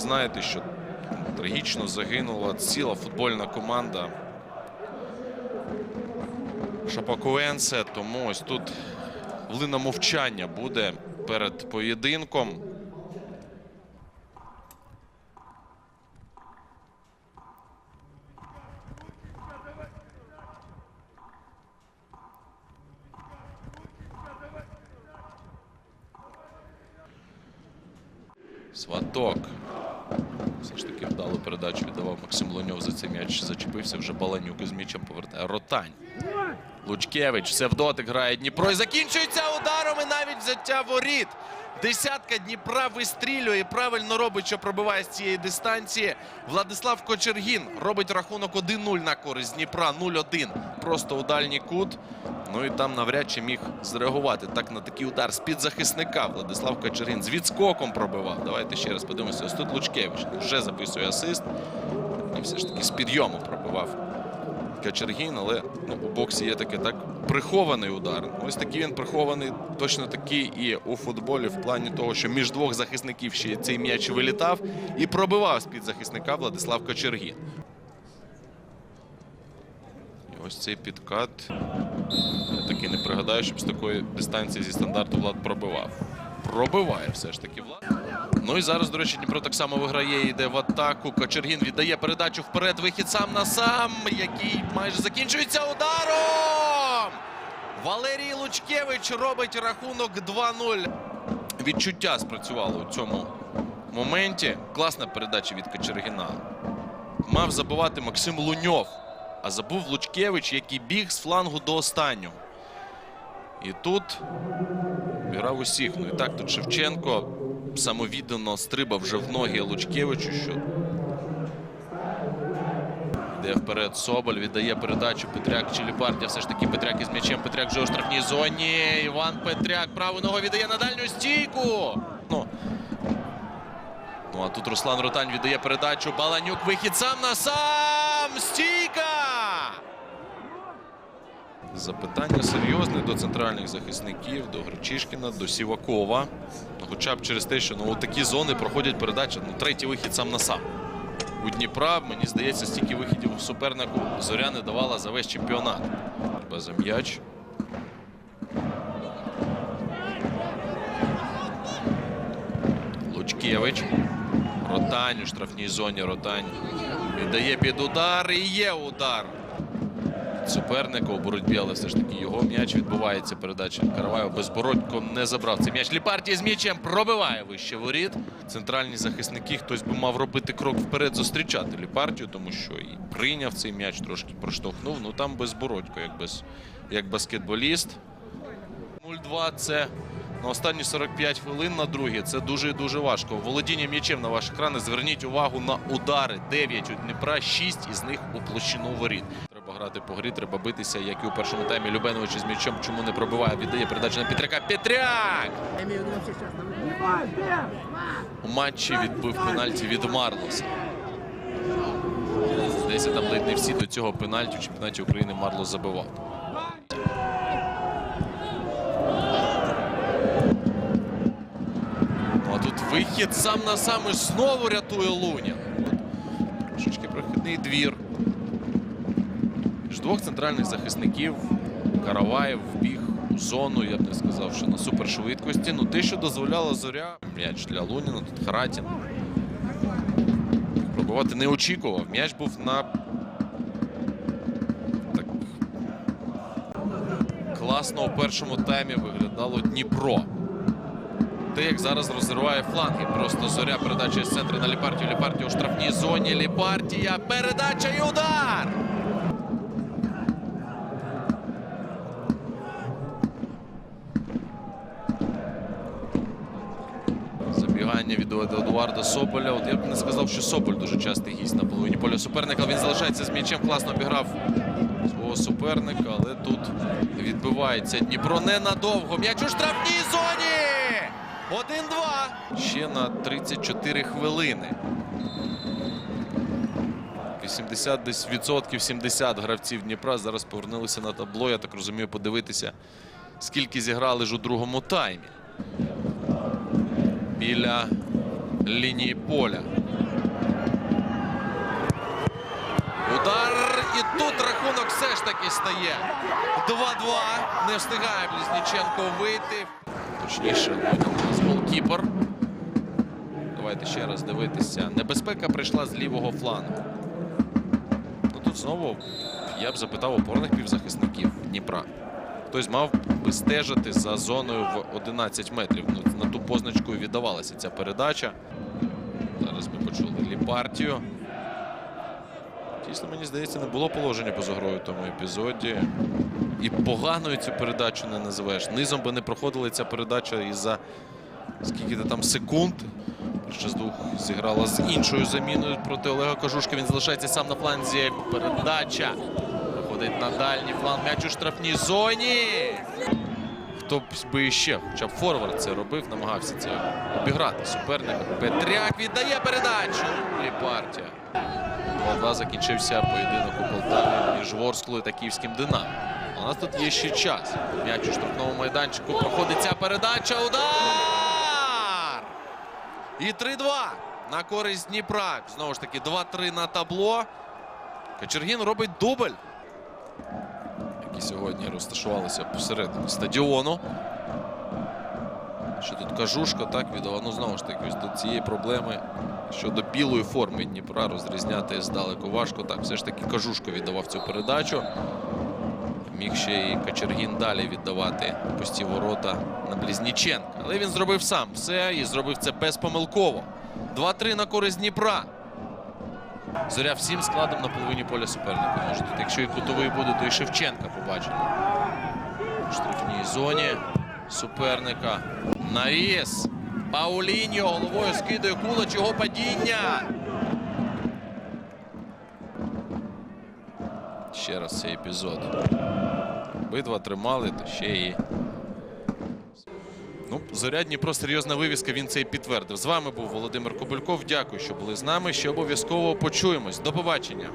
знаєте, що трагічно загинула ціла футбольна команда Шапакуенсе. Тому ось тут хвилина мовчання буде перед поєдинком. Сваток. Все ж таки вдалу передачу віддавав Максим Луньов за цей м'яч. Зачепився вже Баланюк із м'ячем повертає. Ротань. Лучкевич. Все в дотик грає Дніпро. І закінчується ударом і навіть взяття воріт. Десятка Дніпра вистрілює. і Правильно робить, що пробиває з цієї дистанції. Владислав Кочергін робить рахунок 1-0 на користь Дніпра. 0-1. Просто у дальній кут. Ну і там навряд чи міг зреагувати так на такий удар з-під захисника. Владислав Кочергін з відскоком пробивав. Давайте ще раз подивимося. Ось тут Лучкевич вже записує асист. І все ж таки з підйому пробивав Качергін, але ну, у боксі є таке так прихований удар. Ось такий він прихований, точно такий і у футболі, в плані того, що між двох захисників ще цей м'яч вилітав і пробивав з-під захисника Владислав Кочергін. І ось цей підкат. Я таки не пригадаю, щоб з такої дистанції зі стандарту Влад пробивав. Пробиває все ж таки Влад. Ну і зараз, до речі, Дніпро так само виграє, йде в атаку. Кочергін віддає передачу вперед. Вихід сам на сам, який майже закінчується ударом. Валерій Лучкевич робить рахунок 2-0. Відчуття спрацювало у цьому моменті. Класна передача від Кочергіна. Мав забивати Максим Луньов, а забув Лучкевич, який біг з флангу до останнього. І тут Вірав усіх. Ну і так тут Шевченко самовіддано стрибав вже в ноги Лучкевичу, що йде вперед Соболь, віддає передачу Петряк Челіпардія. Все ж таки Петряк із м'ячем. Петряк вже у штрафній зоні. Іван Петряк праву ногу віддає на дальню стійку. Ну, ну а тут Руслан Ротань віддає передачу. Баланюк вихід сам на сам. Стійка! Запитання серйозне до центральних захисників, до Гречишкіна, до Сівакова. Ну, Хоча б через те, що ну, такі зони проходять передача. Ну, третій вихід сам на сам. У Дніпра, мені здається, стільки вихідів у супернику зоря не давала за весь чемпіонат. Без м'яч. Лучкевич. Ротань у штрафній зоні. Ротань віддає під удар. І є удар суперника у боротьбі, але все ж таки його м'яч відбувається. Передача Караваєв безбородько не забрав цей м'яч. Ліпартія з м'ячем пробиває вище воріт. Центральні захисники хтось би мав робити крок вперед, зустрічати Ліпартію, тому що і прийняв цей м'яч, трошки проштовхнув. Ну там безбородько, як, без, як баскетболіст. 0-2 це на останні 45 хвилин на другі. Це дуже і дуже важко. Володіння м'ячем на ваших екранах. Зверніть увагу на удари. 9 у Дніпра, 6 із них у площину воріт. Грати по грі, треба битися, як і у першому таймі. Любенович із м'ячем чому не пробиває. Віддає передачу на Петряка. Петряк! В. У матчі відбив пенальті від Марлоса. Здається, там ледь не всі до цього пенальті у чемпіонаті України Марлос забивав. Ну, а тут вихід сам на сам і знову рятує Луня. Трошечки прохідний двір. Між двох центральних захисників Караваєв вбіг у зону, я б не сказав, що на супершвидкості. Ну, те, що дозволяла зоря. М'яч для Луніна, тут Харатін. Пробувати не очікував. М'яч був на так класно у першому таймі виглядало Дніпро. Те, як зараз розриває фланги. Просто зоря передача з центру на Ліпартію. Ліпартію у штрафній зоні. Ліпартія. Передача і удар! Забігання від Едуарда Соболя. От я б не сказав, що Соболь дуже частий гість на половині поля суперника. Він залишається з м'ячем. Класно обіграв свого суперника, але тут відбивається Дніпро ненадовго. М'яч у штрафній зоні! 1-2. Ще на 34 хвилини. 80 десь відсотків 70 гравців Дніпра зараз повернулися на табло. Я так розумію, подивитися, скільки зіграли ж у другому таймі біля лінії поля. Удар. І тут рахунок все ж таки стає. 2-2. Не встигає Блізніченко вийти. Точніше, у нас голкіпер. Давайте ще раз дивитися. Небезпека прийшла з лівого флангу. Ну, Тут знову я б запитав опорних півзахисників Дніпра. Хтось мав би стежити за зоною в 11 метрів. Ну, на ту позначку віддавалася ця передача. Зараз ми почули ліпартію. Дійсно, мені здається, не було положення поза грою в тому епізоді. І поганою цю передачу не називаєш. Низом би не проходила ця передача із-за скільки-то там секунд. Ще з двох зіграла з іншою заміною проти Олега Кажушка. Він залишається сам на фланзі. Передача. Проходить на дальній фланг. М'яч у штрафній зоні. Хто б би ще, хоча б форвард це робив, намагався це обіграти суперника. Петряк віддає передачу. І партія. 2-2 закінчився поєдинок у Полтаві між Ворсклою та Київським Динамо. У нас тут є ще час. М'яч у штрафному майданчику. Проходить ця передача. Удар! І 3-2 на користь Дніпра. Знову ж таки, 2-3 на табло. Кочергін робить дубль. Які сьогодні розташувалися посередині стадіону. Що тут кажушка, так віддала. Ну, знову ж таки, до цієї проблеми щодо білої форми Дніпра розрізняти здалеку важко. Так, все ж таки кажушка віддавав цю передачу. Міг ще і Качергін далі віддавати пусті ворота на Близніченка. Але він зробив сам все і зробив це безпомилково. 2-3 на користь Дніпра. Зоря всім складом на половині поля суперника. Може тут, якщо і кутовий буде, то і Шевченка побачимо. У штрафній зоні суперника. Навіс. Пауліньо головою скидає кулач його падіння. Ще раз цей епізод. Обидва тримали, то ще і. Ну, Зоря про серйозна вивіска, він це і підтвердив. З вами був Володимир Кобильков. Дякую, що були з нами. Ще обов'язково почуємось. До побачення.